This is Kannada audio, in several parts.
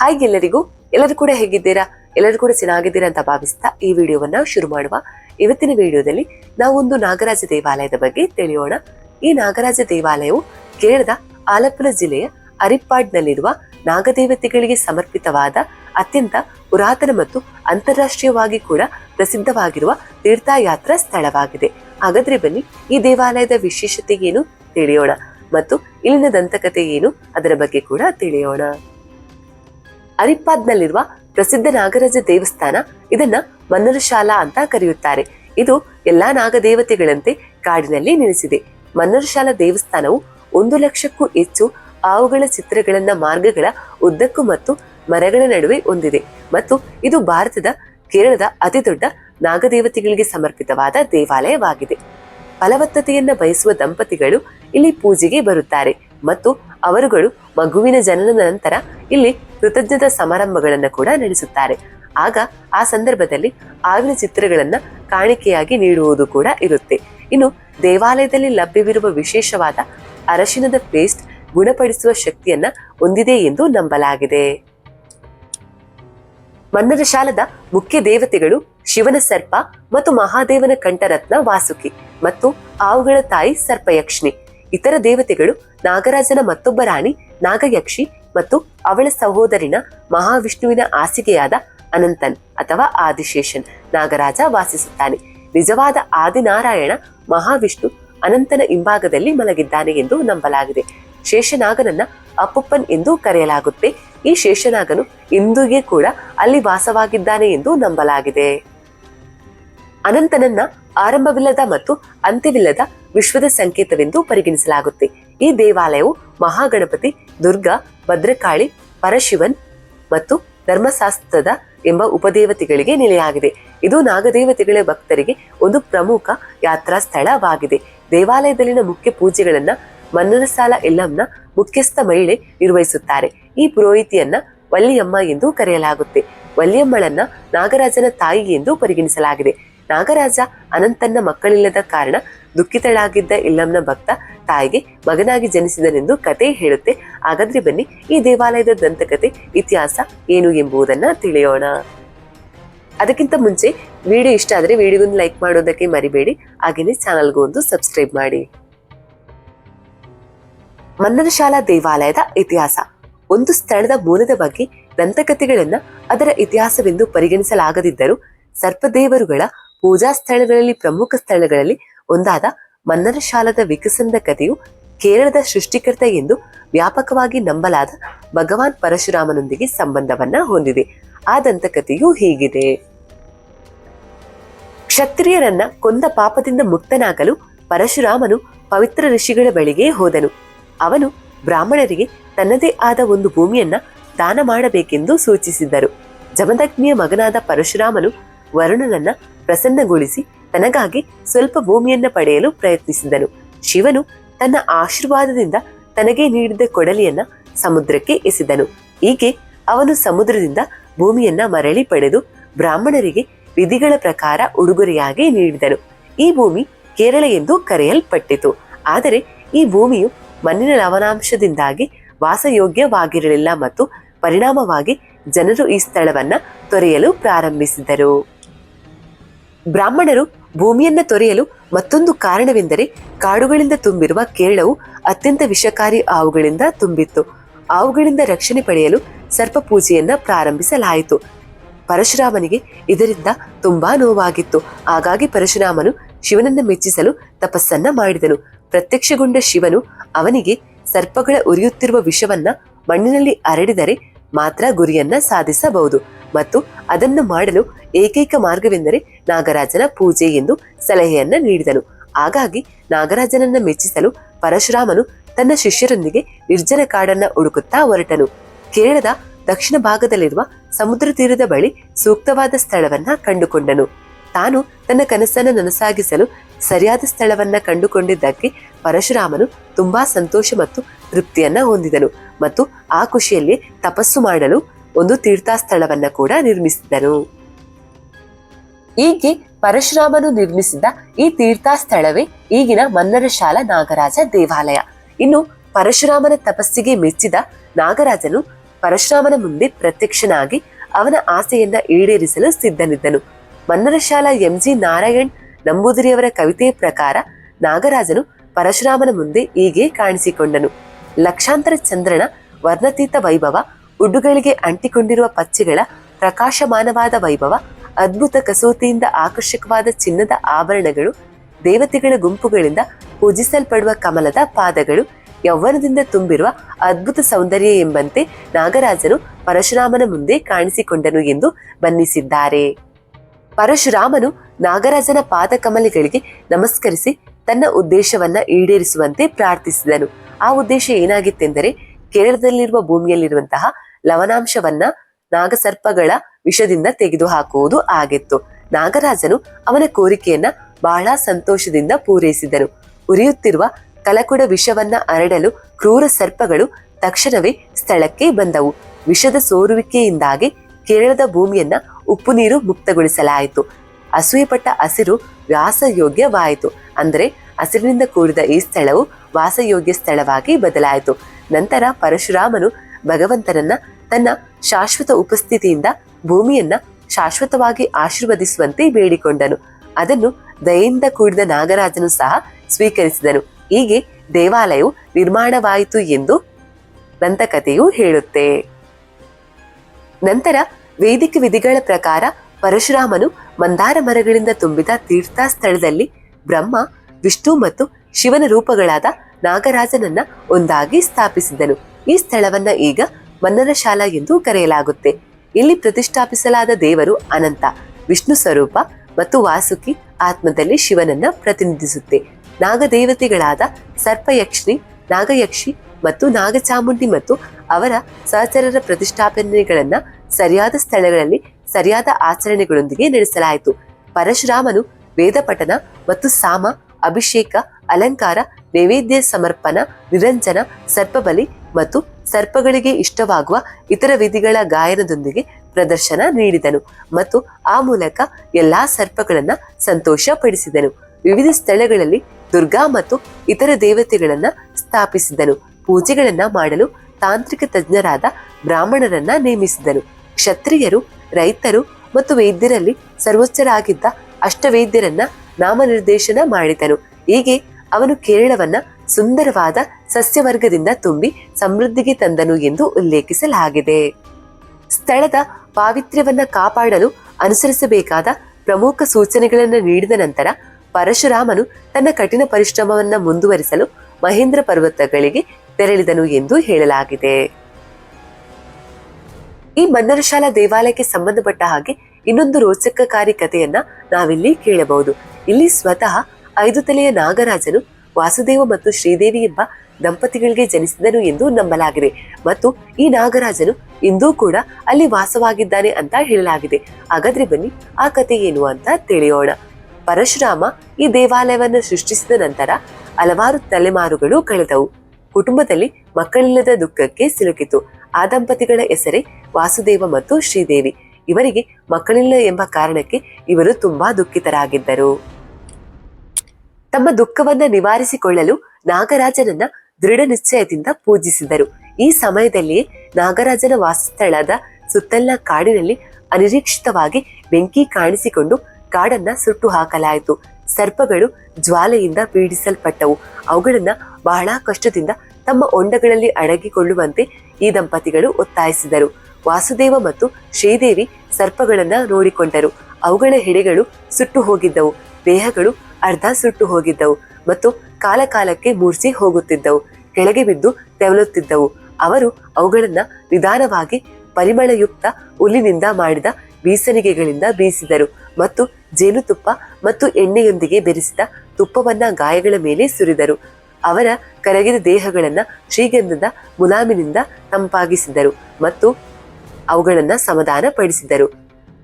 ಹಾಯ್ ಎಲ್ಲರಿಗೂ, ಎಲ್ಲರೂ ಕೂಡ ಹೇಗಿದ್ದೀರಾ? ಎಲ್ಲರೂ ಕೂಡ ಚೆನ್ನಾಗಿದ್ದೀರಾ ಅಂತ ಭಾವಿಸ್ತಾ ಈ ವಿಡಿಯೋವನ್ನ ಶುರು ಮಾಡುವ ಇವತ್ತಿನ ವಿಡಿಯೋದಲ್ಲಿ ನಾವೊಂದು ನಾಗರಾಜ ದೇವಾಲಯದ ಬಗ್ಗೆ ತಿಳಿಯೋಣ. ಈ ನಾಗರಾಜ ದೇವಾಲಯವು ಕೇರಳದ ಆಲಪ್ಪುಳ ಜಿಲ್ಲೆಯ ಅರಿಪ್ಪಾಡ್ನಲ್ಲಿರುವ ನಾಗದೇವತೆಗಳಿಗೆ ಸಮರ್ಪಿತವಾದ ಅತ್ಯಂತ ಪುರಾತನ ಮತ್ತು ಅಂತಾರಾಷ್ಟ್ರೀಯವಾಗಿ ಕೂಡ ಪ್ರಸಿದ್ಧವಾಗಿರುವ ತೀರ್ಥಯಾತ್ರಾ ಸ್ಥಳವಾಗಿದೆ. ಹಾಗಾದ್ರೆ ಬನ್ನಿ, ಈ ದೇವಾಲಯದ ವಿಶೇಷತೆ ಏನು ತಿಳಿಯೋಣ ಮತ್ತು ಇಲ್ಲಿನ ದಂತಕತೆ ಏನು ಅದರ ಬಗ್ಗೆ ಕೂಡ ತಿಳಿಯೋಣ. ಅರಿಪ್ಪಾದ್ನಲ್ಲಿರುವ ಪ್ರಸಿದ್ಧ ನಾಗರಾಜ ದೇವಸ್ಥಾನ ಇದನ್ನ ಮನ್ನರಶಾಲಾ ಅಂತ ಕರೆಯುತ್ತಾರೆ. ಇದು ಎಲ್ಲಾ ನಾಗದೇವತೆಗಳಂತೆ ಕಾಡಿನಲ್ಲಿ ನೆಲೆಸಿದೆ. ಮನ್ನರಶಾಲಾ ದೇವಸ್ಥಾನವು ಒಂದು ಲಕ್ಷಕ್ಕೂ ಹೆಚ್ಚು ಆವುಗಳ ಚಿತ್ರಗಳನ್ನ ಮಾರ್ಗಗಳ ಉದ್ದಕ್ಕೂ ಮತ್ತು ಮರಗಳ ನಡುವೆ ಹೊಂದಿದೆ ಮತ್ತು ಇದು ಭಾರತದ ಕೇರಳದ ಅತಿದೊಡ್ಡ ನಾಗದೇವತೆಗಳಿಗೆ ಸಮರ್ಪಿತವಾದ ದೇವಾಲಯವಾಗಿದೆ. ಫಲವತ್ತತೆಯನ್ನ ಬಯಸುವ ದಂಪತಿಗಳು ಇಲ್ಲಿ ಪೂಜೆಗೆ ಬರುತ್ತಾರೆ ಮತ್ತು ಅವರುಗಳು ಮಗುವಿನ ಜನನದ ನಂತರ ಇಲ್ಲಿ ಕೃತಜ್ಞತಾ ಸಮಾರಂಭಗಳನ್ನು ಕೂಡ ನಡೆಸುತ್ತಾರೆ. ಆಗ ಆ ಸಂದರ್ಭದಲ್ಲಿ ಆವಿನ ಚಿತ್ರಗಳನ್ನ ಕಾಣಿಕೆಯಾಗಿ ನೀಡುವುದು ಕೂಡ ಇರುತ್ತೆ. ಇನ್ನು ದೇವಾಲಯದಲ್ಲಿ ಲಭ್ಯವಿರುವ ವಿಶೇಷವಾದ ಅರಶಿನದ ಪೇಸ್ಟ್ ಗುಣಪಡಿಸುವ ಶಕ್ತಿಯನ್ನ ಹೊಂದಿದೆ ಎಂದು ನಂಬಲಾಗಿದೆ. ಮನ್ನರ ಶಾಲದ ಮುಖ್ಯ ದೇವತೆಗಳು ಶಿವನ ಸರ್ಪ ಮತ್ತು ಮಹಾದೇವನ ಕಂಠರತ್ನ ವಾಸುಕಿ ಮತ್ತು ಆವುಗಳ ತಾಯಿ ಸರ್ಪಯಕ್ಷಿಣಿ. ಇತರ ದೇವತೆಗಳು ನಾಗರಾಜನ ಮತ್ತೊಬ್ಬ ರಾಣಿ ನಾಗಯಕ್ಷಿ ಮತ್ತು ಅವಳ ಸಹೋದರಿನ ಮಹಾವಿಷ್ಣುವಿನ ಆಸಿಗೆಯಾದ ಅನಂತನ್ ಅಥವಾ ಆದಿಶೇಷನ್ ನಾಗರಾಜ ವಾಸಿಸುತ್ತಾನೆ. ನಿಜವಾದ ಆದಿನಾರಾಯಣ ಮಹಾವಿಷ್ಣು ಅನಂತನ ಹಿಂಭಾಗದಲ್ಲಿ ಮಲಗಿದ್ದಾನೆ ಎಂದು ನಂಬಲಾಗಿದೆ. ಶೇಷನಾಗನನ್ನ ಅಪ್ಪಪ್ಪನ್ ಎಂದು ಕರೆಯಲಾಗುತ್ತೆ. ಈ ಶೇಷನಾಗನು ಇಂದುಗೆ ಕೂಡ ಅಲ್ಲಿ ವಾಸವಾಗಿದ್ದಾನೆ ಎಂದು ನಂಬಲಾಗಿದೆ. ಅನಂತನನ್ನ ಆರಂಭವಿಲ್ಲದ ಮತ್ತು ಅಂತ್ಯವಿಲ್ಲದ ವಿಶ್ವದ ಸಂಕೇತವೆಂದು ಪರಿಗಣಿಸಲಾಗುತ್ತೆ. ಈ ದೇವಾಲಯವು ಮಹಾಗಣಪತಿ, ದುರ್ಗಾ, ಭದ್ರಕಾಳಿ, ಪರಶಿವನ್ ಮತ್ತು ಧರ್ಮಶಾಸ್ತ್ರದ ಎಂಬ ಉಪದೇವತೆಗಳಿಗೆ ನೆಲೆಯಾಗಿದೆ. ಇದು ನಾಗದೇವತೆಗಳ ಭಕ್ತರಿಗೆ ಒಂದು ಪ್ರಮುಖ ಯಾತ್ರಾ ಸ್ಥಳವಾಗಿದೆ ದೇವಾಲಯದಲ್ಲಿನ ಮುಖ್ಯ ಪೂಜೆಗಳನ್ನ ಮನ್ನರಸಾಲ ಎಲ್ಲಂನ ಮುಖ್ಯಸ್ಥ ಮಹಿಳೆ ನಿರ್ವಹಿಸುತ್ತಾರೆ. ಈ ಪುರೋಹಿತಿಯನ್ನ ವಲ್ಲಿಯಮ್ಮ ಎಂದು ಕರೆಯಲಾಗುತ್ತೆ. ವಲ್ಲಿಯಮ್ಮಳನ್ನ ನಾಗರಾಜನ ತಾಯಿ ಎಂದು ಪರಿಗಣಿಸಲಾಗಿದೆ. ನಾಗರಾಜ ಅನಂತನ್ನ ಮಕ್ಕಳಿಲ್ಲದ ಕಾರಣ ದುಃಖಿತಳಾಗಿದ್ದ ಇಲ್ಲಂನ ಭಕ್ತ ತಾಯಿಗೆ ಮಗನಾಗಿ ಜನಿಸಿದನೆಂದು ಕತೆ ಹೇಳುತ್ತೆ. ಹಾಗಾದ್ರೆ ಬನ್ನಿ, ಈ ದೇವಾಲಯದ ದಂತಕತೆ ಇತಿಹಾಸ ಏನು ಎಂಬುದನ್ನ ತಿಳಿಯೋಣ. ಅದಕ್ಕಿಂತ ಮುಂಚೆ, ವಿಡಿಯೋ ಇಷ್ಟ ಆದ್ರೆ ವಿಡಿಯೋಗೊಂದು ಲೈಕ್ ಮಾಡೋದಕ್ಕೆ ಮರಿಬೇಡಿ. ಹಾಗೇನೆ ಚಾನಲ್ಗೂ ಒಂದು ಸಬ್ಸ್ಕ್ರೈಬ್ ಮಾಡಿ. ಮನ್ನರಶಾಲಾ ದೇವಾಲಯದ ಇತಿಹಾಸ. ಒಂದು ಸ್ಥಳದ ಮೂಲದ ಬಗ್ಗೆ ದಂತಕಥೆಗಳನ್ನ ಅದರ ಇತಿಹಾಸವೆಂದು ಪರಿಗಣಿಸಲಾಗದಿದ್ದರೂ, ಸರ್ಪದೇವರುಗಳ ಪೂಜಾ ಸ್ಥಳಗಳಲ್ಲಿ ಪ್ರಮುಖ ಸ್ಥಳಗಳಲ್ಲಿ ಒಂದಾದ ಮನ್ನರ ಶಾಲದ ವಿಕಸನದ ಕಥೆಯು ಕೇರಳದ ಸೃಷ್ಟಿಕರ್ತ ಎಂದು ವ್ಯಾಪಕವಾಗಿ ನಂಬಲಾದ ಭಗವಾನ್ ಪರಶುರಾಮನೊಂದಿಗೆ ಸಂಬಂಧವನ್ನ ಹೊಂದಿದೆ. ಆ ದಂತಕಥೆಯು ಹೀಗಿದೆ. ಕ್ಷತ್ರಿಯರನ್ನ ಕೊಂದ ಪಾಪದಿಂದ ಮುಕ್ತನಾಗಲು ಪರಶುರಾಮನು ಪವಿತ್ರ ಋಷಿಗಳ ಬಳಿಗೆ ಹೋದನು. ಅವನು ಬ್ರಾಹ್ಮಣರಿಗೆ ತನ್ನದೇ ಆದ ಒಂದು ಭೂಮಿಯನ್ನ ದಾನ ಮಾಡಬೇಕೆಂದು ಸೂಚಿಸಿದ್ದರು. ಜಮದಗ್ನಿಯ ಮಗನಾದ ಪರಶುರಾಮನು ವರುಣನನ್ನ ಪ್ರಸನ್ನಗೊಳಿಸಿ ತನಗಾಗಿ ಸ್ವಲ್ಪ ಭೂಮಿಯನ್ನ ಪಡೆಯಲು ಪ್ರಯತ್ನಿಸಿದನು. ಶಿವನು ತನ್ನ ಆಶೀರ್ವಾದದಿಂದ ತನಗೆ ನೀಡಿದ ಕೊಡಲಿಯನ್ನ ಸಮುದ್ರಕ್ಕೆ ಎಸೆದನು. ಹೀಗೆ ಅವನು ಸಮುದ್ರದಿಂದ ಭೂಮಿಯನ್ನ ಮರಳಿ ಪಡೆದು ಬ್ರಾಹ್ಮಣರಿಗೆ ವಿಧಿಗಳ ಪ್ರಕಾರ ಉಡುಗೊರೆಯಾಗಿ ನೀಡಿದನು. ಈ ಭೂಮಿ ಕೇರಳ ಎಂದು ಕರೆಯಲ್ಪಟ್ಟಿತು. ಆದರೆ ಈ ಭೂಮಿಯು ಮಣ್ಣಿನ ಲವಣಾಂಶದಿಂದಾಗಿ ವಾಸಯೋಗ್ಯವಾಗಿರಲಿಲ್ಲ ಮತ್ತು ಪರಿಣಾಮವಾಗಿ ಜನರು ಈ ಸ್ಥಳವನ್ನ ತೊರೆಯಲು ಪ್ರಾರಂಭಿಸಿದರು. ಬ್ರಾಹ್ಮಣರು ಭೂಮಿಯನ್ನ ತೊರೆಯಲು ಮತ್ತೊಂದು ಕಾರಣವೆಂದರೆ ಕಾಡುಗಳಿಂದ ತುಂಬಿರುವ ಕೇರಳವು ಅತ್ಯಂತ ವಿಷಕಾರಿ ಹಾವುಗಳಿಂದ ತುಂಬಿತ್ತು. ಹಾವುಗಳಿಂದ ರಕ್ಷಣೆ ಪಡೆಯಲು ಸರ್ಪ ಪೂಜೆಯನ್ನ ಪ್ರಾರಂಭಿಸಲಾಯಿತು. ಪರಶುರಾಮನಿಗೆ ಇದರಿಂದ ತುಂಬಾ ನೋವಾಗಿತ್ತು. ಹಾಗಾಗಿ ಪರಶುರಾಮನು ಶಿವನನ್ನ ಮೆಚ್ಚಿಸಲು ತಪಸ್ಸನ್ನ ಮಾಡಿದನು. ಪ್ರತ್ಯಕ್ಷಗೊಂಡ ಶಿವನು ಅವನಿಗೆ ಸರ್ಪಗಳ ಉರಿಯುತ್ತಿರುವ ವಿಷವನ್ನ ಮಣ್ಣಿನಲ್ಲಿ ಹರಡಿದರೆ ಮಾತ್ರ ಗುರಿಯನ್ನ ಸಾಧಿಸಬಹುದು. ಮತ್ತು ಅದನ್ನು ಮಾಡಲು ಏಕೈಕ ಮಾರ್ಗವೆಂದರೆ ನಾಗರಾಜನ ಪೂಜೆ ಎಂದು ಸಲಹೆಯನ್ನ ನೀಡಿದನು. ಹಾಗಾಗಿ ನಾಗರಾಜನನ್ನ ಮೆಚ್ಚಿಸಲು ಪರಶುರಾಮನು ತನ್ನ ಶಿಷ್ಯರೊಂದಿಗೆ ನಿರ್ಜನ ಕಾಡನ್ನ ಹುಡುಕುತ್ತಾ ಹೊರಟನು. ಕೇರಳದ ದಕ್ಷಿಣ ಭಾಗದಲ್ಲಿರುವ ಸಮುದ್ರ ತೀರದ ಬಳಿ ಸೂಕ್ತವಾದ ಸ್ಥಳವನ್ನ ಕಂಡುಕೊಂಡನು. ತಾನು ತನ್ನ ಕನಸನ್ನು ನನಸಾಗಿಸಲು ಸರಿಯಾದ ಸ್ಥಳವನ್ನ ಕಂಡುಕೊಂಡಿದ್ದಕ್ಕೆ ಪರಶುರಾಮನು ತುಂಬಾ ಸಂತೋಷ ಮತ್ತು ತೃಪ್ತಿಯನ್ನ ಹೊಂದಿದನು ಮತ್ತು ಆ ಖುಷಿಯಲ್ಲಿ ತಪಸ್ಸು ಮಾಡಲು ಒಂದು ತೀರ್ಥಸ್ಥಳವನ್ನು ಕೂಡ ನಿರ್ಮಿಸಿದನು ಹೀಗೆ ಪರಶುರಾಮನು ನಿರ್ಮಿಸಿದ ಈ ತೀರ್ಥಸ್ಥಳವೇ ಈಗಿನ ಮನ್ನರಶಾಲ ನಾಗರಾಜ ದೇವಾಲಯ. ಇನ್ನು ಪರಶುರಾಮನ ತಪಸ್ಸಿಗೆ ಮೆಚ್ಚಿದ ನಾಗರಾಜನು ಪರಶುರಾಮನ ಮುಂದೆ ಪ್ರತ್ಯಕ್ಷನಾಗಿ ಅವನ ಆಸೆಯನ್ನ ಈಡೇರಿಸಲು ಸಿದ್ಧನಿದ್ದನು. ಮನ್ನರಶಾಲ ಎಂಜಿ ನಾರಾಯಣ್ ನಂಬೂದಿರಿಯವರ ಕವಿತೆಯ ಪ್ರಕಾರ ನಾಗರಾಜನು ಪರಶುರಾಮನ ಮುಂದೆ ಹೀಗೆ ಕಾಣಿಸಿಕೊಂಡನು. ಲಕ್ಷಾಂತರ ಚಂದ್ರನ ವರ್ಣತೀತ ವೈಭವ ಉಡುಗಳಿಗೆ ಅಂಟಿಕೊಂಡಿರುವ ಪಚ್ಚೆಗಳ ಪ್ರಕಾಶಮಾನವಾದ ವೈಭವ, ಅದ್ಭುತ ಕಸೂತಿಯಿಂದ ಆಕರ್ಷಕವಾದ ಚಿನ್ನದ ಆಭರಣಗಳು, ದೇವತೆಗಳ ಗುಂಪುಗಳಿಂದ ಪೂಜಿಸಲ್ಪಡುವ ಕಮಲದ ಪಾದಗಳು, ಯೌವನದಿಂದ ತುಂಬಿರುವ ಅದ್ಭುತ ಸೌಂದರ್ಯ ಎಂಬಂತೆ ನಾಗರಾಜನು ಪರಶುರಾಮನ ಮುಂದೆ ಕಾಣಿಸಿಕೊಂಡನು ಎಂದು ಬಣ್ಣಿಸಿದ್ದಾರೆ. ಪರಶುರಾಮನು ನಾಗರಾಜನ ಪಾದಕಮಲಿಗಳಿಗೆ ನಮಸ್ಕರಿಸಿ ತನ್ನ ಉದ್ದೇಶವನ್ನ ಈಡೇರಿಸುವಂತೆ ಪ್ರಾರ್ಥಿಸಿದನು. ಆ ಉದ್ದೇಶ ಏನಾಗಿತ್ತೆಂದರೆ, ಕೇರಳದಲ್ಲಿರುವ ಭೂಮಿಯಲ್ಲಿರುವಂತಹ ಲವಣಾಂಶವನ್ನ ನಾಗಸರ್ಪಗಳ ವಿಷದಿಂದ ತೆಗೆದು ಹಾಕುವುದು ಆಗಿತ್ತು. ನಾಗರಾಜನು ಅವನ ಕೋರಿಕೆಯನ್ನ ಬಹಳ ಸಂತೋಷದಿಂದ ಪೂರೈಸಿದನು ಉರಿಯುತ್ತಿರುವ ಕಲಕುಡ ವಿಷವನ್ನ ಅರಡಲು ಕ್ರೂರ ಸರ್ಪಗಳು ತಕ್ಷಣವೇ ಸ್ಥಳಕ್ಕೆ ಬಂದವು. ವಿಷದ ಸೋರುವಿಕೆಯಿಂದಾಗಿ ಕೇರಳದ ಭೂಮಿಯನ್ನ ಉಪ್ಪು ನೀರು ಮುಕ್ತಗೊಳಿಸಲಾಯಿತು. ಅಸೂಯೆಪಟ್ಟ ಹಸಿರು ವ್ಯಾಸಯೋಗ್ಯವಾಯಿತು ಅಂದರೆ ಹಸಿರಿನಿಂದ ಕೂಡಿದ ಈ ಸ್ಥಳವು ವಾಸಯೋಗ್ಯ ಸ್ಥಳವಾಗಿ ಬದಲಾಯಿತು. ನಂತರ ಪರಶುರಾಮನು ಭಗವಂತನನ್ನ ತನ್ನ ಶಾಶ್ವತ ಉಪಸ್ಥಿತಿಯಿಂದ ಭೂಮಿಯನ್ನ ಶಾಶ್ವತವಾಗಿ ಆಶೀರ್ವದಿಸುವಂತೆ ಬೇಡಿಕೊಂಡನು. ಅದನ್ನು ದಯೆಯಿಂದ ಕೂಡಿದ ನಾಗರಾಜನು ಸಹ ಸ್ವೀಕರಿಸಿದನು. ಹೀಗೆ ದೇವಾಲಯವು ನಿರ್ಮಾಣವಾಯಿತು ಎಂದು ದಂತಕಥೆಯು ಹೇಳುತ್ತೆ. ನಂತರ ವೇದಿಕೆ ವಿಧಿಗಳ ಪ್ರಕಾರ ಪರಶುರಾಮನು ಮಂದಾರ ಮರಗಳಿಂದ ತುಂಬಿದ ತೀರ್ಥ ಸ್ಥಳದಲ್ಲಿ ಬ್ರಹ್ಮ, ವಿಷ್ಣು ಮತ್ತು ಶಿವನ ರೂಪಗಳಾದ ನಾಗರಾಜನನ್ನ ಒಂದಾಗಿ ಸ್ಥಾಪಿಸಿದನು. ಈ ಸ್ಥಳವನ್ನ ಈಗ ಮನ್ನರಶಾಲಾ ಎಂದು ಕರೆಯಲಾಗುತ್ತೆ. ಇಲ್ಲಿ ಪ್ರತಿಷ್ಠಾಪಿಸಲಾದ ದೇವರು ಅನಂತ, ವಿಷ್ಣು ಸ್ವರೂಪ ಮತ್ತು ವಾಸುಕಿ ಆತ್ಮದಲ್ಲಿ ಶಿವನನ್ನ ಪ್ರತಿನಿಧಿಸುತ್ತೆ. ನಾಗದೇವತೆಗಳಾದ ಸರ್ಪಯಕ್ಷಿ ನಾಗಯಕ್ಷಿ ಮತ್ತು ನಾಗಚಾಮುಂಡಿ ಮತ್ತು ಅವರ ಸಹಚರರ ಪ್ರತಿಷ್ಠಾಪನೆಗಳನ್ನ ಸರಿಯಾದ ಸ್ಥಳಗಳಲ್ಲಿ ಸರಿಯಾದ ಆಚರಣೆಗಳೊಂದಿಗೆ ನಡೆಸಲಾಯಿತು. ಪರಶುರಾಮನು ವೇದ ಪಠನ ಮತ್ತು ಸಾಮ, ಅಭಿಷೇಕ, ಅಲಂಕಾರ, ನೈವೇದ್ಯ ಸಮರ್ಪಣ, ನಿರಂಜನ, ಸರ್ಪಬಲಿ ಮತ್ತು ಸರ್ಪಗಳಿಗೆ ಇಷ್ಟವಾಗುವ ಇತರ ವಿಧಿಗಳ ಗಾಯನದೊಂದಿಗೆ ಪ್ರದರ್ಶನ ನೀಡಿದನು ಮತ್ತು ಆ ಮೂಲಕ ಎಲ್ಲಾ ಸರ್ಪಗಳನ್ನ ಸಂತೋಷಪಡಿಸಿದನು. ವಿವಿಧ ಸ್ಥಳಗಳಲ್ಲಿ ದುರ್ಗಾ ಮತ್ತು ಇತರ ದೇವತೆಗಳನ್ನ ಸ್ಥಾಪಿಸಿದನು. ಪೂಜೆಗಳನ್ನ ಮಾಡಲು ತಾಂತ್ರಿಕ ತಜ್ಞರಾದ ಬ್ರಾಹ್ಮಣರನ್ನ ನೇಮಿಸಿದನು. ಕ್ಷತ್ರಿಯರು, ರೈತರು ಮತ್ತು ವೈದ್ಯರಲ್ಲಿ ಸರ್ವೋಚ್ಚರಾಗಿದ್ದ ಅಷ್ಟವೈದ್ಯರನ್ನ ನಾಮನಿರ್ದೇಶನ ಮಾಡಿದನು. ಹೀಗೆ ಅವನು ಕೇರಳವನ್ನ ಸುಂದರವಾದ ಸಸ್ಯವರ್ಗದಿಂದ ತುಂಬಿ ಸಮೃದ್ಧಿಗೆ ತಂದನು ಎಂದು ಉಲ್ಲೇಖಿಸಲಾಗಿದೆ. ಸ್ಥಳದ ಪಾವಿತ್ರ್ಯವನ್ನ ಕಾಪಾಡಲು ಅನುಸರಿಸಬೇಕಾದ ಪ್ರಮುಖ ಸೂಚನೆಗಳನ್ನು ನೀಡಿದ ನಂತರ ಪರಶುರಾಮನು ತನ್ನ ಕಠಿಣ ಪರಿಶ್ರಮವನ್ನ ಮುಂದುವರಿಸಲು ಮಹೇಂದ್ರ ಪರ್ವತಗಳಿಗೆ ತೆರಳಿದನು ಎಂದು ಹೇಳಲಾಗಿದೆ. ಈ ಮನ್ನರಶಾಲಾ ದೇವಾಲಯಕ್ಕೆ ಸಂಬಂಧಪಟ್ಟ ಹಾಗೆ ಇನ್ನೊಂದು ರೋಚಕಕಾರಿ ಕಥೆಯನ್ನ ನಾವಿಲ್ಲಿ ಕೇಳಬಹುದು. ಇಲ್ಲಿ ಸ್ವತಃ ಐದು ತಲೆಯ ನಾಗರಾಜನು ವಾಸುದೇವ ಮತ್ತು ಶ್ರೀದೇವಿ ಎಂಬ ದಂಪತಿಗಳಿಗೆ ಜನಿಸಿದನು ಎಂದು ನಂಬಲಾಗಿದೆ. ಮತ್ತು ಈ ನಾಗರಾಜನು ಇಂದೂ ಕೂಡ ಅಲ್ಲಿ ವಾಸವಾಗಿದ್ದಾನೆ ಅಂತ ಹೇಳಲಾಗಿದೆ. ಹಾಗಾದ್ರೆ ಬನ್ನಿ, ಆ ಕಥೆ ಏನು ಅಂತ ತಿಳಿಯೋಣ. ಪರಶುರಾಮ ಈ ದೇವಾಲಯವನ್ನು ಸೃಷ್ಟಿಸಿದ ನಂತರ ಹಲವಾರು ತಲೆಮಾರುಗಳು ಕಳೆದವು. ಕುಟುಂಬದಲ್ಲಿ ಮಕ್ಕಳಿಲ್ಲದ ದುಃಖಕ್ಕೆ ಸಿಲುಕಿತು. ಆ ದಂಪತಿಗಳ ಹೆಸರೇ ವಾಸುದೇವ ಮತ್ತು ಶ್ರೀದೇವಿ. ಇವರಿಗೆ ಮಕ್ಕಳಿಲ್ಲ ಎಂಬ ಕಾರಣಕ್ಕೆ ಇವರು ತುಂಬಾ ದುಃಖಿತರಾಗಿದ್ದರು. ತಮ್ಮ ದುಃಖವನ್ನ ನಿವಾರಿಸಿಕೊಳ್ಳಲು ನಾಗರಾಜನನ್ನ ದೃಢ ನಿಶ್ಚಯದಿಂದ ಪೂಜಿಸಿದರು. ಈ ಸಮಯದಲ್ಲಿ ನಾಗರಾಜನ ವಾಸಸ್ಥಳದ ಸುತ್ತಲಿನ ಕಾಡಿನಲ್ಲಿ ಅನಿರೀಕ್ಷಿತವಾಗಿ ಬೆಂಕಿ ಕಾಣಿಸಿಕೊಂಡು ಕಾಡನ್ನ ಸುಟ್ಟು ಹಾಕಲಾಯಿತು. ಸರ್ಪಗಳು ಜ್ವಾಲೆಯಿಂದ ಪೀಡಿಸಲ್ಪಟ್ಟವು. ಅವುಗಳನ್ನ ಬಹಳ ಕಷ್ಟದಿಂದ ತಮ್ಮ ಹೊಂಡಗಳಲ್ಲಿ ಅಡಗಿಕೊಳ್ಳುವಂತೆ ಈ ದಂಪತಿಗಳು ಒತ್ತಾಯಿಸಿದರು. ವಾಸುದೇವ ಮತ್ತು ಶ್ರೀದೇವಿ ಸರ್ಪಗಳನ್ನ ನೋಡಿಕೊಂಡರು. ಅವುಗಳ ಹೆಡೆಗಳು ಸುಟ್ಟು ಹೋಗಿದ್ದವು. ದೇಹಗಳು ಅರ್ಧ ಸುಟ್ಟು ಹೋಗಿದ್ದವು ಮತ್ತು ಕಾಲಕಾಲಕ್ಕೆ ಮೂರ್ಛೆ ಹೋಗುತ್ತಿದ್ದವು. ಕೆಳಗೆ ಬಿದ್ದು ತೆವಲುತ್ತಿದ್ದವು ಅವರು ಅವುಗಳನ್ನ ನಿಧಾನವಾಗಿ ಪರಿಮಳಯುಕ್ತ ಹುಲ್ಲಿನಿಂದ ಮಾಡಿದ ಬೀಸಣಿಗೆಗಳಿಂದ ಬೀಸಿದರು ಮತ್ತು ಜೇನುತುಪ್ಪ ಮತ್ತು ಎಣ್ಣೆಯೊಂದಿಗೆ ಬೆರೆಸಿದ ತುಪ್ಪವನ್ನ ಗಾಯಗಳ ಮೇಲೆ ಸುರಿದರು. ಅವರ ಕರಗಿದ ದೇಹಗಳನ್ನ ಶ್ರೀಗಂಧದ ಮುಲಾಮಿನಿಂದ ತಂಪಾಗಿಸಿದರು ಮತ್ತು ಅವುಗಳನ್ನ ಸಮಾಧಾನ ಪಡಿಸಿದರು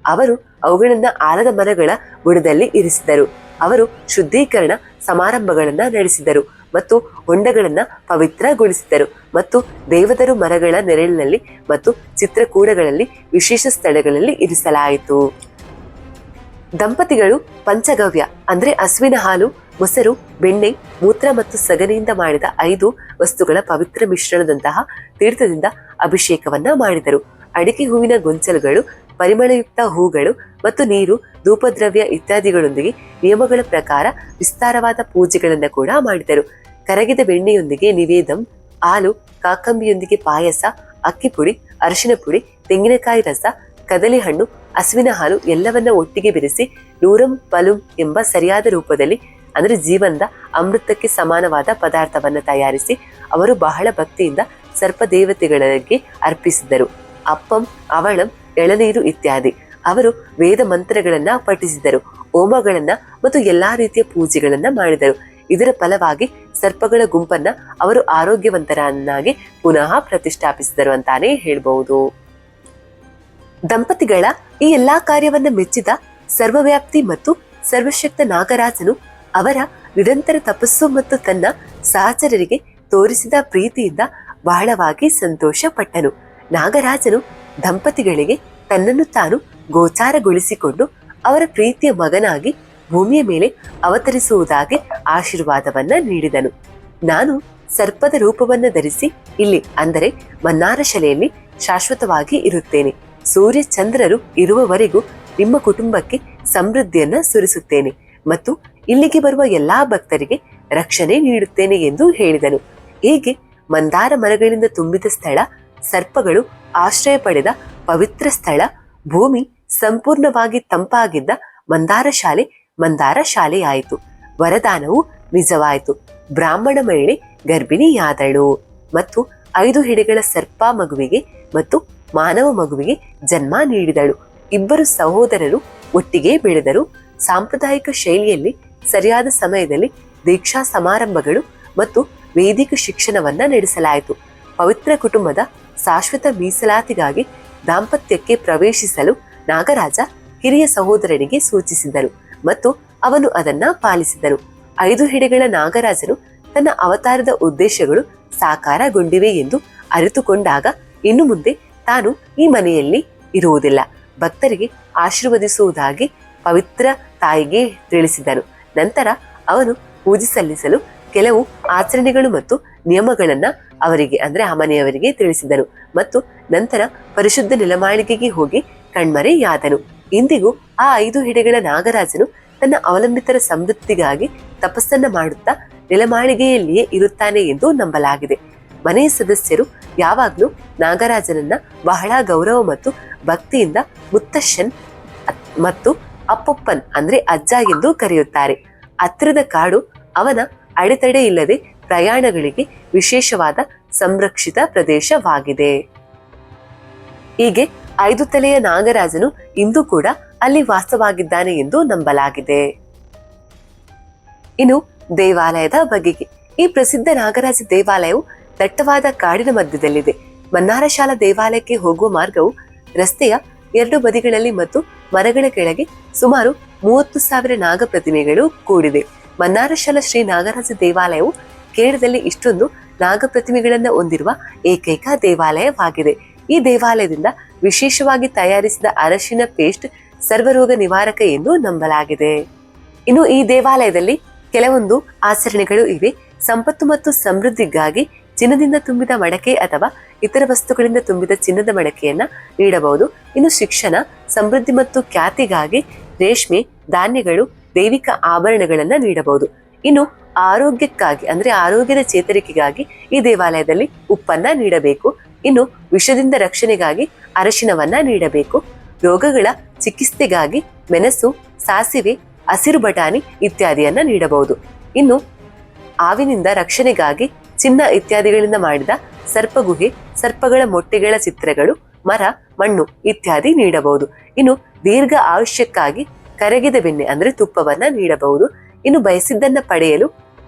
ಅವರು ಅವುಗಳನ್ನ ಆಲದ ಮರಗಳ ಬುಡದಲ್ಲಿ ಇರಿಸಿದರು. ಅವರು ಶುದ್ಧೀಕರಣ ಸಮಾರಂಭಗಳನ್ನ ನಡೆಸಿದರು ಮತ್ತು ಹೊಂಡಗಳನ್ನ ಪವಿತ್ರಗೊಳಿಸಿದರು ಮತ್ತು ದೇವದರು ಮರಗಳ ನೆರಳಿನಲ್ಲಿ ಮತ್ತು ಚಿತ್ರಕೂಟಗಳಲ್ಲಿ ವಿಶೇಷ ಸ್ಥಳಗಳಲ್ಲಿ ಇರಿಸಲಾಯಿತು. ದಂಪತಿಗಳು ಪಂಚಗವ್ಯ, ಅಂದ್ರೆ ಹಸುವಿನ ಹಾಲು, ಮೊಸರು, ಬೆಣ್ಣೆ, ಮೂತ್ರ ಮತ್ತು ಸಗಣಿಯಿಂದ ಮಾಡಿದ ಐದು ವಸ್ತುಗಳ ಪವಿತ್ರ ಮಿಶ್ರಣದಂತಹ ತೀರ್ಥದಿಂದ ಅಭಿಷೇಕವನ್ನ ಮಾಡಿದರು. ಅಡಿಕೆ ಹೂವಿನ ಗೊಂಚಲುಗಳು ಪರಿಮಳಯುಕ್ತ ಹೂಗಳು ಮತ್ತು ನೀರು, ಧೂಪದ್ರವ್ಯ ಇತ್ಯಾದಿಗಳೊಂದಿಗೆ ನಿಯಮಗಳ ಪ್ರಕಾರ ವಿಸ್ತಾರವಾದ ಪೂಜೆಗಳನ್ನು ಕೂಡ ಮಾಡಿದರು. ಕರಗಿದ ಬೆಣ್ಣೆಯೊಂದಿಗೆ ನಿವೇದಂ, ಹಾಲು, ಕಾಕಂಬಿಯೊಂದಿಗೆ ಪಾಯಸ, ಅಕ್ಕಿ ಪುಡಿ, ಅರಿಶಿನ ಪುಡಿ, ತೆಂಗಿನಕಾಯಿ ರಸ ಕದಲಿ ಹಣ್ಣು ಹಸುವಿನ ಹಾಲು ಎಲ್ಲವನ್ನ ಒಟ್ಟಿಗೆ ಬೆರೆಸಿ ನೂರಂ ಪಲುಂ ಎಂಬ ಸರಿಯಾದ ರೂಪದಲ್ಲಿ ಅಂದರೆ ಜೀವನದ ಅಮೃತಕ್ಕೆ ಸಮಾನವಾದ ಪದಾರ್ಥವನ್ನು ತಯಾರಿಸಿ ಅವರು ಬಹಳ ಭಕ್ತಿಯಿಂದ ಸರ್ಪ ದೇವತೆಗಳಿಗೆ ಅರ್ಪಿಸಿದರು. ಅಪ್ಪಂ, ಅವಳಂ ಎಳನೀರು ಇತ್ಯಾದಿ. ಅವರು ವೇದ ಮಂತ್ರಗಳನ್ನ ಪಠಿಸಿದರು, ಹೋಮಗಳನ್ನ ಮತ್ತು ಎಲ್ಲಾ ರೀತಿಯ ಪೂಜೆಗಳನ್ನ ಮಾಡಿದರು. ಇದರ ಫಲವಾಗಿ ಸರ್ಪಗಳ ಗುಂಪನ್ನ ಅವರು ಆರೋಗ್ಯವಂತರನ್ನಾಗಿ ಪುನಃ ಪ್ರತಿಷ್ಠಾಪಿಸಿದರು ಅಂತಾನೆ ಹೇಳ್ಬಹುದು. ದಂಪತಿಗಳ ಈ ಎಲ್ಲಾ ಕಾರ್ಯವನ್ನ ಮೆಚ್ಚಿದ ಸರ್ವವ್ಯಾಪ್ತಿ ಮತ್ತು ಸರ್ವಶಕ್ತ ನಾಗರಾಜನು ಅವರ ನಿರಂತರ ತಪಸ್ಸು ಮತ್ತು ತನ್ನ ಸಹಚರರಿಗೆ ತೋರಿಸಿದ ಪ್ರೀತಿಯಿಂದ ಬಹಳವಾಗಿ ಸಂತೋಷ ಪಟ್ಟನು ನಾಗರಾಜನು ದಂಪತಿಗಳಿಗೆ ತನ್ನನ್ನು ತಾನು ಗೋಚಾರಗೊಳಿಸಿಕೊಂಡು ಅವರ ಪ್ರೀತಿಯ ಮಗನಾಗಿ ಭೂಮಿಯ ಮೇಲೆ ಅವತರಿಸುವುದಾಗಿ ಆಶೀರ್ವಾದವನ್ನ ನೀಡಿದನು. ನಾನು ಸರ್ಪದ ರೂಪವನ್ನ ಧರಿಸಿ ಇಲ್ಲಿ ಅಂದರೆ ಮನ್ನಾರಶಲೆಯಲ್ಲಿ ಶಾಶ್ವತವಾಗಿ ಇರುತ್ತೇನೆ. ಸೂರ್ಯ ಚಂದ್ರರು ಇರುವವರೆಗೂ ನಿಮ್ಮ ಕುಟುಂಬಕ್ಕೆ ಸಮೃದ್ಧಿಯನ್ನ ಸುರಿಸುತ್ತೇನೆ ಮತ್ತು ಇಲ್ಲಿಗೆ ಬರುವ ಎಲ್ಲಾ ಭಕ್ತರಿಗೆ ರಕ್ಷಣೆ ನೀಡುತ್ತೇನೆ ಎಂದು ಹೇಳಿದನು. ಹೀಗೆ ಮಂದಾರ ಮರಗಳಿಂದ ತುಂಬಿದ ಸ್ಥಳ, ಸರ್ಪಗಳು ಆಶ್ರಯ ಪಡೆದ ಪವಿತ್ರ ಸ್ಥಳ, ಭೂಮಿ ಸಂಪೂರ್ಣವಾಗಿ ತಂಪಾಗಿದ್ದ ಮಂದಾರ ಶಾಲೆ ಮಂದಾರ ಶಾಲೆಯಾಯಿತು. ವರದಾನವು ನಿಜವಾಯಿತು. ಬ್ರಾಹ್ಮಣ ಮಹಿಳೆ ಗರ್ಭಿಣಿಯಾದಳು ಮತ್ತು ಐದು ಹಿಡಿಗಳ ಸರ್ಪ ಮಗುವಿಗೆ ಮತ್ತು ಮಾನವ ಮಗುವಿಗೆ ಜನ್ಮ ನೀಡಿದಳು. ಇಬ್ಬರು ಸಹೋದರರು ಒಟ್ಟಿಗೆ ಬೆಳೆದರು. ಸಾಂಪ್ರದಾಯಿಕ ಶೈಲಿಯಲ್ಲಿ ಸರಿಯಾದ ಸಮಯದಲ್ಲಿ ದೀಕ್ಷಾ ಸಮಾರಂಭಗಳು ಮತ್ತು ವೇದಿಕ ಶಿಕ್ಷಣವನ್ನ ನಡೆಸಲಾಯಿತು. ಪವಿತ್ರ ಕುಟುಂಬದ ಶಾಶ್ವತ ಮೀಸಲಾತಿಗಾಗಿ ದಾಂಪತ್ಯಕ್ಕೆ ಪ್ರವೇಶಿಸಲು ನಾಗರಾಜ ಹಿರಿಯ ಸಹೋದರನಿಗೆ ಸೂಚಿಸಿದರು ಮತ್ತು ಅವನು ಅದನ್ನ ಪಾಲಿಸಿದನು ಐದು ಹಿಡೆಗಳ ನಾಗರಾಜನು ತನ್ನ ಅವತಾರದ ಉದ್ದೇಶಗಳು ಸಾಕಾರಗೊಂಡಿವೆ ಎಂದು ಅರಿತುಕೊಂಡಾಗ ಇನ್ನು ಮುಂದೆ ತಾನು ಈ ಮನೆಯಲ್ಲಿ ಇರುವುದಿಲ್ಲ. ಭಕ್ತರಿಗೆ ಆಶೀರ್ವದಿಸುವುದಾಗಿ ಪವಿತ್ರ ತಾಯಿಗೆ ತಿಳಿಸಿದನು ನಂತರ ಅವನು ಪೂಜೆ ಸಲ್ಲಿಸಲು ಕೆಲವು ಆಚರಣೆಗಳು ಮತ್ತು ನಿಯಮಗಳನ್ನ ಅವರಿಗೆ, ಅಂದ್ರೆ ಆ ಮನೆಯವರಿಗೆ ತಿಳಿಸಿದನು ಮತ್ತು ನಂತರ ಪರಿಶುದ್ಧ ನೆಲಮಾಳಿಗೆಗೆ ಹೋಗಿ ಕಣ್ಮರೆಯಾದನು ಇಂದಿಗೂ ಆ ಐದು ಹಿಡೆಗಳ ನಾಗರಾಜನು ತನ್ನ ಅವಲಂಬಿತರ ಸಮೃದ್ಧಿಗಾಗಿ ತಪಸ್ಸನ್ನ ಮಾಡುತ್ತಾ ನೆಲಮಾಳಿಗೆಯಲ್ಲಿಯೇ ಇರುತ್ತಾನೆ ಎಂದು ನಂಬಲಾಗಿದೆ. ಮನೆಯ ಸದಸ್ಯರು ಯಾವಾಗಲೂ ನಾಗರಾಜನನ್ನ ಬಹಳ ಗೌರವ ಮತ್ತು ಭಕ್ತಿಯಿಂದ ಮುತ್ತಶ್ಶನ್ ಮತ್ತು ಅಪ್ಪಪ್ಪನ್, ಅಂದ್ರೆ ಅಜ್ಜ ಎಂದು ಕರೆಯುತ್ತಾರೆ. ಹತ್ತಿರದ ಕಾಡು ಅವನ ಅಡೆತಡೆ ಇಲ್ಲದೆ ಪ್ರಯಾಣಗಳಿಗೆ ವಿಶೇಷವಾದ ಸಂರಕ್ಷಿತ ಪ್ರದೇಶವಾಗಿದೆ. ಹೀಗೆ ಐದು ತಲೆಯ ನಾಗರಾಜನು ಇಂದು ಕೂಡ ಅಲ್ಲಿ ವಾಸವಾಗಿದ್ದಾನೆ ಎಂದು ನಂಬಲಾಗಿದೆ. ಇನ್ನು ದೇವಾಲಯದ ಬಗೆಗೆ ಈ ಪ್ರಸಿದ್ಧ ನಾಗರಾಜ ದೇವಾಲಯವು ದಟ್ಟವಾದ ಕಾಡಿನ ಮಧ್ಯದಲ್ಲಿದೆ. ಮನ್ನಾರಶಾಲಾ ದೇವಾಲಯಕ್ಕೆ ಹೋಗುವ ಮಾರ್ಗವು ರಸ್ತೆಯ ಎರಡು ಬದಿಗಳಲ್ಲಿ ಮತ್ತು ಮರಗಳ ಕೆಳಗೆ ಸುಮಾರು ಮೂವತ್ತು ಸಾವಿರ ನಾಗ ಪ್ರತಿಮೆಗಳು ಕೂಡಿದೆ. ಮನ್ನಾರಶಾಲಾ ಶ್ರೀ ನಾಗರಾಜ ದೇವಾಲಯವು ಕೇರಳದಲ್ಲಿ ಇಷ್ಟೊಂದು ನಾಗ ಪ್ರತಿಮೆಗಳನ್ನ ಹೊಂದಿರುವ ಏಕೈಕ ದೇವಾಲಯವಾಗಿದೆ. ಈ ದೇವಾಲಯದಿಂದ ವಿಶೇಷವಾಗಿ ತಯಾರಿಸಿದ ಅರಶಿನ ಪೇಸ್ಟ್ ಸರ್ವರೋಗ ನಿವಾರಕ ಎಂದು ನಂಬಲಾಗಿದೆ. ಇನ್ನು ಈ ದೇವಾಲಯದಲ್ಲಿ ಕೆಲವೊಂದು ಆಚರಣೆಗಳು ಇವೆ. ಸಂಪತ್ತು ಮತ್ತು ಸಮೃದ್ಧಿಗಾಗಿ ಚಿನ್ನದಿಂದ ತುಂಬಿದ ಮಡಕೆ ಅಥವಾ ಇತರ ವಸ್ತುಗಳಿಂದ ತುಂಬಿದ ಚಿನ್ನದ ಮಡಕೆಯನ್ನ ನೀಡಬಹುದು. ಇನ್ನು ಶಿಕ್ಷಣ, ಸಮೃದ್ಧಿ ಮತ್ತು ಖ್ಯಾತಿಗಾಗಿ ರೇಷ್ಮೆ, ಧಾನ್ಯಗಳು ದೈವಿಕ ಆಭರಣಗಳನ್ನ ನೀಡಬಹುದು. ಇನ್ನು ಆರೋಗ್ಯಕ್ಕಾಗಿ, ಅಂದ್ರೆ ಆರೋಗ್ಯದ ಚೇತರಿಕೆಗಾಗಿ ಈ ದೇವಾಲಯದಲ್ಲಿ ಉಪ್ಪನ್ನ ನೀಡಬೇಕು. ಇನ್ನು ವಿಷದಿಂದ ರಕ್ಷಣೆಗಾಗಿ ಅರಶಿನವನ್ನ ನೀಡಬೇಕು. ರೋಗಗಳ ಚಿಕಿತ್ಸೆಗಾಗಿ ಮೆಣಸು, ಸಾಸಿವೆ, ಹಸಿರು ಬಟಾಣಿ ಇತ್ಯಾದಿಯನ್ನ ನೀಡಬಹುದು. ಇನ್ನು ಆವಿನಿಂದ ರಕ್ಷಣೆಗಾಗಿ ಚಿನ್ನ ಇತ್ಯಾದಿಗಳಿಂದ ಮಾಡಿದ ಸರ್ಪಗುಹೆ, ಸರ್ಪಗಳ ಮೊಟ್ಟೆಗಳ ಚಿತ್ರಗಳು, ಮರ, ಮಣ್ಣು ಇತ್ಯಾದಿ ನೀಡಬಹುದು. ಇನ್ನು ದೀರ್ಘ ಆಯುಷ್ಯಕ್ಕಾಗಿ ಕರಗಿದ ಬೆಣ್ಣೆ ಅಂದ್ರೆ ತುಪ್ಪವನ್ನ ನೀಡಬಹುದು. ಇನ್ನು ಬಯಸಿದ್ದನ್ನ ಪಡೆಯಲು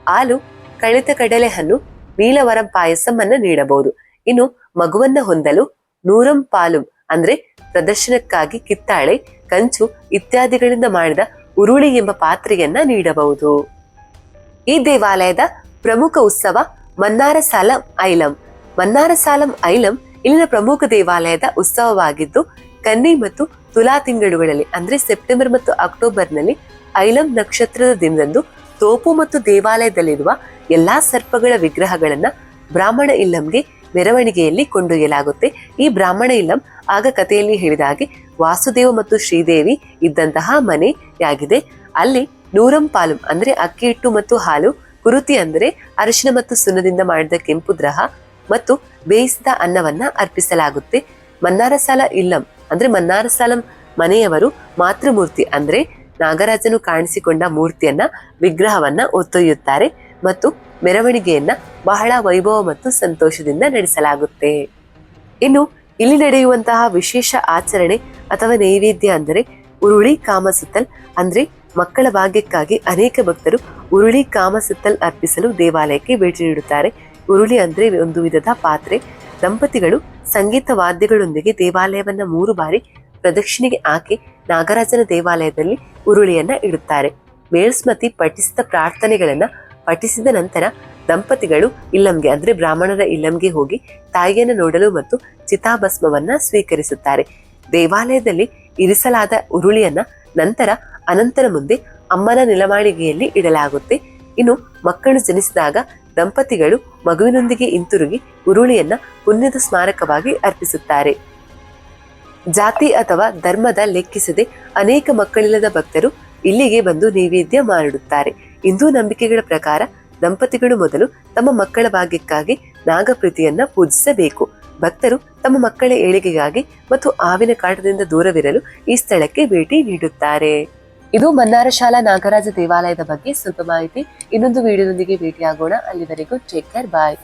ಹಾಲು, ಕಳಿತ ಕಡಲೆ ಹಣ್ಣು ನೀಲವರಂ ಪಾಯಸಮನ್ನ ನೀಡಬಹುದು. ಇನ್ನು ಮಗುವನ್ನ ಹೊಂದಲು ನೂರಂ ಪಾಲು ಅಂದ್ರೆ ಪ್ರದರ್ಶನಕ್ಕಾಗಿ ಕಿತ್ತಾಳೆ, ಕಂಚು ಇತ್ಯಾದಿಗಳಿಂದ ಮಾಡಿದ ಉರುಳಿ ಎಂಬ ಪಾತ್ರೆಯನ್ನ ನೀಡಬಹುದು. ಈ ದೇವಾಲಯದ ಪ್ರಮುಖ ಉತ್ಸವ ಮನ್ನಾರ ಸಾಲಂ ಐಲಂ. ಮನ್ನಾರ ಸಾಲಂ ಐಲಂ ಇಲ್ಲಿನ ಪ್ರಮುಖ ದೇವಾಲಯದ ಉತ್ಸವವಾಗಿದ್ದು ಕನ್ನಿ ಮತ್ತು ತುಲಾ ತಿಂಗಳುಗಳಲ್ಲಿ, ಅಂದ್ರೆ ಸೆಪ್ಟೆಂಬರ್ ಮತ್ತು ಅಕ್ಟೋಬರ್ನಲ್ಲಿ ಐಲಂ ನಕ್ಷತ್ರದ ದಿನದಂದು ತೋಪು ಮತ್ತು ದೇವಾಲಯದಲ್ಲಿರುವ ಎಲ್ಲಾ ಸರ್ಪಗಳ ವಿಗ್ರಹಗಳನ್ನ ಬ್ರಾಹ್ಮಣ ಇಲ್ಲಂಗೆ ಮೆರವಣಿಗೆಯಲ್ಲಿ ಕೊಂಡೊಯ್ಯಲಾಗುತ್ತೆ. ಈ ಬ್ರಾಹ್ಮಣ ಇಲ್ಲಂ ಆಗ ಕಥೆಯಲ್ಲಿ ಹೇಳಿದ ಹಾಗೆ ವಾಸುದೇವ ಮತ್ತು ಶ್ರೀದೇವಿ ಇದ್ದಂತಹ ಮನೆಯಾಗಿದೆ. ಅಲ್ಲಿ ನೂರಂ ಪಾಲು, ಅಂದ್ರೆ ಅಕ್ಕಿ ಹಿಟ್ಟು ಮತ್ತು ಹಾಲು, ಕುರುತಿ ಅಂದರೆ ಅರಿಶಿನ ಮತ್ತು ಸುನ್ನದಿಂದ ಮಾಡಿದ ಕೆಂಪು ದ್ರಹ ಮತ್ತು ಬೇಯಿಸಿದ ಅನ್ನವನ್ನ ಅರ್ಪಿಸಲಾಗುತ್ತೆ. ಮನ್ನಾರಸಾಲ ಇಲ್ಲಂ ಅಂದ್ರೆ ಮನ್ನಾರಸಾಲಂ ಮನೆಯವರು ಮಾತೃಮೂರ್ತಿ ಅಂದ್ರೆ ನಾಗರಾಜನು ಕಾಣಿಸಿಕೊಂಡ ಮೂರ್ತಿಯನ್ನ, ವಿಗ್ರಹವನ್ನ ಹೊತ್ತೊಯ್ಯುತ್ತಾರೆ ಮತ್ತು ಮೆರವಣಿಗೆಯನ್ನ ಬಹಳ ವೈಭವ ಮತ್ತು ಸಂತೋಷದಿಂದ ನಡೆಸಲಾಗುತ್ತೆ. ಇನ್ನು ಇಲ್ಲಿ ನಡೆಯುವಂತಹ ವಿಶೇಷ ಆಚರಣೆ ಅಥವಾ ನೈವೇದ್ಯ ಅಂದರೆ ಉರುಳಿ ಕಾಮಸುತ್ತಲ್ ಅಂದ್ರೆ ಮಕ್ಕಳ ಭಾಗ್ಯಕ್ಕಾಗಿ ಅನೇಕ ಭಕ್ತರು ಉರುಳಿ ಕಾಮಸುತ್ತಲ್ ಅರ್ಪಿಸಲು ದೇವಾಲಯಕ್ಕೆ ಭೇಟಿ ನೀಡುತ್ತಾರೆ. ಉರುಳಿ ಅಂದ್ರೆ ಒಂದು ವಿಧದ ಪಾತ್ರೆ. ದಂಪತಿಗಳು ಸಂಗೀತ ವಾದ್ಯಗಳೊಂದಿಗೆ ದೇವಾಲಯವನ್ನ ಮೂರು ಬಾರಿ ಪ್ರದಕ್ಷಿಣೆಗೆ ಹಾಕಿ ನಾಗರಾಜನ ದೇವಾಲಯದಲ್ಲಿ ಉರುಳಿಯನ್ನ ಇಡುತ್ತಾರೆ. ಮೇಲ್ಸ್ಮತಿ ಪಠಿಸಿದ ಪ್ರಾರ್ಥನೆಗಳನ್ನ ಪಠಿಸಿದ ನಂತರ ದಂಪತಿಗಳು ಇಲ್ಲಂಗೆ ಅಂದ್ರೆ ಬ್ರಾಹ್ಮಣರ ಇಲ್ಲಂಗೆ ಹೋಗಿ ತಾಯಿಯನ್ನು ನೋಡಲು ಮತ್ತು ಚಿತಾಭಸ್ಮವನ್ನ ಸ್ವೀಕರಿಸುತ್ತಾರೆ. ದೇವಾಲಯದಲ್ಲಿ ಇರಿಸಲಾದ ಉರುಳಿಯನ್ನ ನಂತರ ಅನಂತರ ಮುಂದೆ ಅಮ್ಮನ ನಿಲವಾಣಿಗೆಯಲ್ಲಿ ಇಡಲಾಗುತ್ತೆ. ಇನ್ನು ಮಕ್ಕಳು ಜನಿಸಿದಾಗ ದಂಪತಿಗಳು ಮಗುವಿನೊಂದಿಗೆ ಹಿಂತಿರುಗಿ ಉರುಳಿಯನ್ನ ಪುಣ್ಯದ ಸ್ಮಾರಕವಾಗಿ ಅರ್ಪಿಸುತ್ತಾರೆ. ಜಾತಿ ಅಥವಾ ಧರ್ಮದ ಲೆಕ್ಕಿಸದೆ ಅನೇಕ ಮಕ್ಕಳಿಲ್ಲದ ಭಕ್ತರು ಇಲ್ಲಿಗೆ ಬಂದು ನೈವೇದ್ಯ ಮಾಡಿಡುತ್ತಾರೆ. ಹಿಂದೂ ನಂಬಿಕೆಗಳ ಪ್ರಕಾರ ದಂಪತಿಗಳು ಮೊದಲು ತಮ್ಮ ಮಕ್ಕಳ ಭಾಗ್ಯಕ್ಕಾಗಿ ನಾಗಪ್ರೀತಿಯನ್ನ ಪೂಜಿಸಬೇಕು. ಭಕ್ತರು ತಮ್ಮ ಮಕ್ಕಳ ಏಳಿಗೆಗಾಗಿ ಮತ್ತು ಆವಿನ ಕಾಟದಿಂದ ದೂರವಿರಲು ಈ ಸ್ಥಳಕ್ಕೆ ಭೇಟಿ ನೀಡುತ್ತಾರೆ. ಇದು ಮನ್ನಾರ ಶಾಲಾ ನಾಗರಾಜ ದೇವಾಲಯದ ಬಗ್ಗೆ ಸ್ವಲ್ಪ ಮಾಹಿತಿ. ಇನ್ನೊಂದು ವಿಡಿಯೋದೊಂದಿಗೆ ಭೇಟಿಯಾಗೋಣ. ಅಲ್ಲಿವರೆಗೂ ಟೇಕ್ ಕೇರ್ ಬಾಯ್